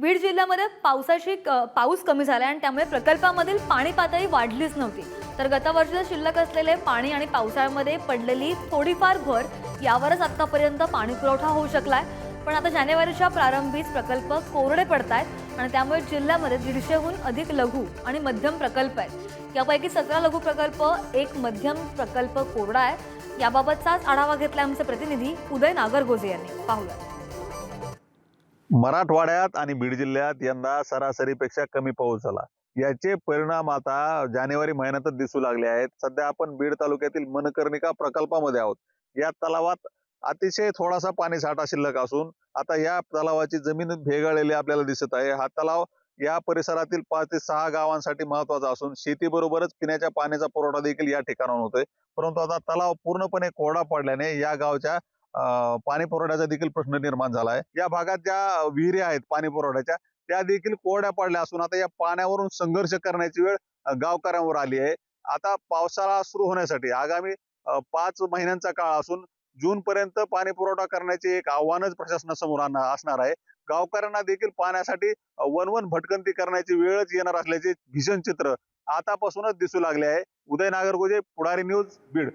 बीड जिल्ह्यामध्ये पावसाची क- पाऊस कमी झाला आणि त्यामुळे प्रकल्पामधील पाणी पातळी वाढलीच नव्हती. तर गतवर्षीचं शिल्लक असलेले पाणी आणि पावसाळ्यामध्ये पडलेली थोडीफार भर यावरच आत्तापर्यंत पाणी पुरवठा होऊ शकलाय. पण आता जानेवारीच्या प्रारंभीच प्रकल्प कोरडे पडतायत आणि त्यामुळे जिल्ह्यामध्ये दीडशेहून अधिक लघु आणि मध्यम प्रकल्प आहेत. यापैकी सतरा लघु प्रकल्प एक मध्यम प्रकल्प कोरडा आहे. याबाबतचाच आढावा घेतला आमचे प्रतिनिधी उदय नागरगोजे यांनी. पाहूया. मराठवाड्यात आणि बीड जिल्ह्यात यंदा सरासरीपेक्षा कमी पाऊस झाला. याचे परिणाम आता जानेवारी महिन्यातच दिसू लागले आहेत. सध्या आपण बीड तालुक्यातील मनकर्णिका प्रकल्पामध्ये आहोत. या तलावात अतिशय थोडासा पाणी साठा शिल्लक असून आता या तलावाची जमीन भेगाळलेली आपल्याला दिसत आहे. हा तलाव या परिसरातील पाच ते सहा गावांसाठी महत्त्वाचा असून शेतीबरोबरच पिण्याच्या पाण्याचा पुरवठा देखील या ठिकाणाहून होतोय. परंतु आता तलाव पूर्णपणे कोरडा पडल्याने या गावच्या पाणी पुरवठ्याचा देखील प्रश्न निर्माण झाला आहे या भागात ज्या विहिरी आहेत पाणी पुरवठ्याच्या त्या देखील कोरड्या पडल्या असून आता या पाण्यावरून संघर्ष करण्याची वेळ गावकऱ्यांवर आली आहे. आता पावसाळा सुरू होण्यासाठी आगामी पाच महिन्यांचा काळ असून जून पर्यंत पाणी पुरवठा करण्याचे एक आव्हानच प्रशासनासमोर असणार आहे. गावकऱ्यांना देखील पाण्यासाठी वनवन भटकंती करण्याची वेळच येणार असल्याचे भीषण चित्र आतापासूनच दिसू लागले आहे. उदय नागरगोजे पुढारी न्यूज बीड.